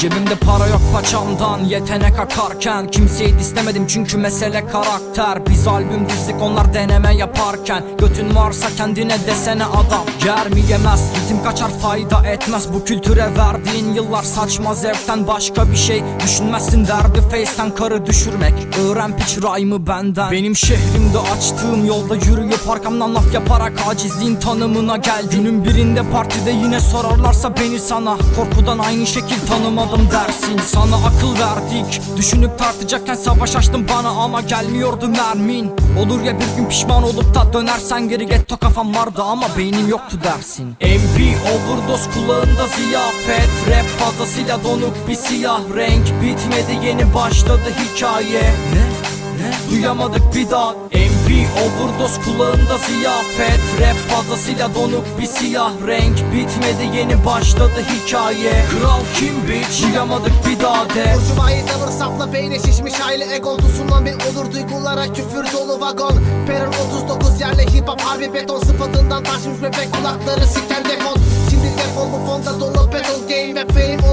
Cebimde para yok paçamdan yetenek akarken. Kimseyi istemedim çünkü mesele karakter. Biz albüm dizdik onlar deneme yaparken. Götün varsa kendine desene adam. Yer mi yemez ritim kaçar fayda etmez. Bu kültüre verdiğin yıllar saçma zevkten başka bir şey Düşünmezsin. Derdi face'ten karı düşürmek. Öğren piç rhyme'ı benden. Benim şehrimde açtığım yolda yürüyüp arkamdan laf yaparak Acizliğin tanımına gel Günün birinde partide yine sorarlarsa beni sana. Korkudan aynı şekil tanımadım dersin Sana akıl verdik. Düşünüp tartacakken savaş açtın bana ama gelmiyordu mermin. Olur ya bir gün pişman olup da dönersen geri getto kafam vardı ama beynim yoktu dersin. MP overdose kulağında ziyafet. Rap fazlasıyla donuk bir siyah renk. Bitmedi yeni başladı hikaye. Ne? Ne? Duyamadık bir daha. MP overdose kulağında ziyafet. Rap fazlasıyla donuk bir siyah renk. Bitmedi yeni başladı hikaye. Kral kim bitch? Duyamadık bir daha de. Burcuvayı tavır sapla beyne şişmiş aile egol Tsunami olur duygulara küfür dolu vagon. Peron 39 yerle hip hop harbi beton Sıfatından taşmış bebek kulakları siken defol. Şimdi defol bu fonda dolu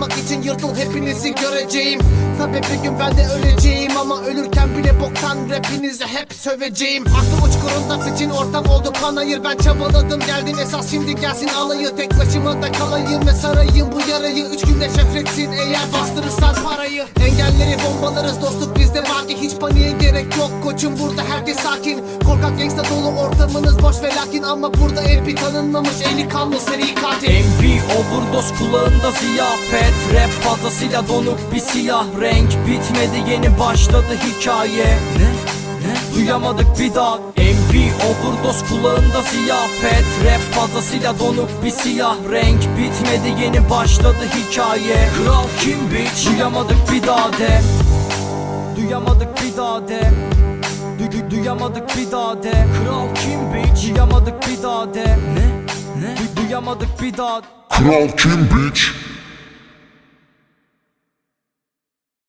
Olmak için yırtıl hepinizi göreceğim. Tabi bir gün ben de öleceğim ama ölürken bile boktan rapinizi hep söveceğim. Aklı uçkurunda fitin ortam oldu panayır Ben çabaladım geldim esas. Şimdi gelsin alayı Tek başıma da kalayım ve sarayım. Bu yarayı Üç günde şefretsin. Eğer bastırırsan parayı Engelleri bombalarız koçum burada herkes sakin. Korkak gangsta dolu ortamınız boş ve lakin Ama burada bir tanınmamış. Eli kanlı seri katil. MP overdose kulağında ziyafet. Rap fazlasıyla donuk bir siyah renk. Bitmedi yeni başladı hikaye. Ne? Duyamadık bir daha. MP overdose kulağında ziyafet. Rap fazlasıyla donuk bir siyah renk. Bitmedi yeni başladı hikaye. Kral kim bitch? Duyamadık bir daha de. Duyamadık bir daha de Duyamadık bir daha de Kral kim bitch Duyamadık bir daha de Ne? Ne? Du- Duyamadık bir daha Kral kim bitch?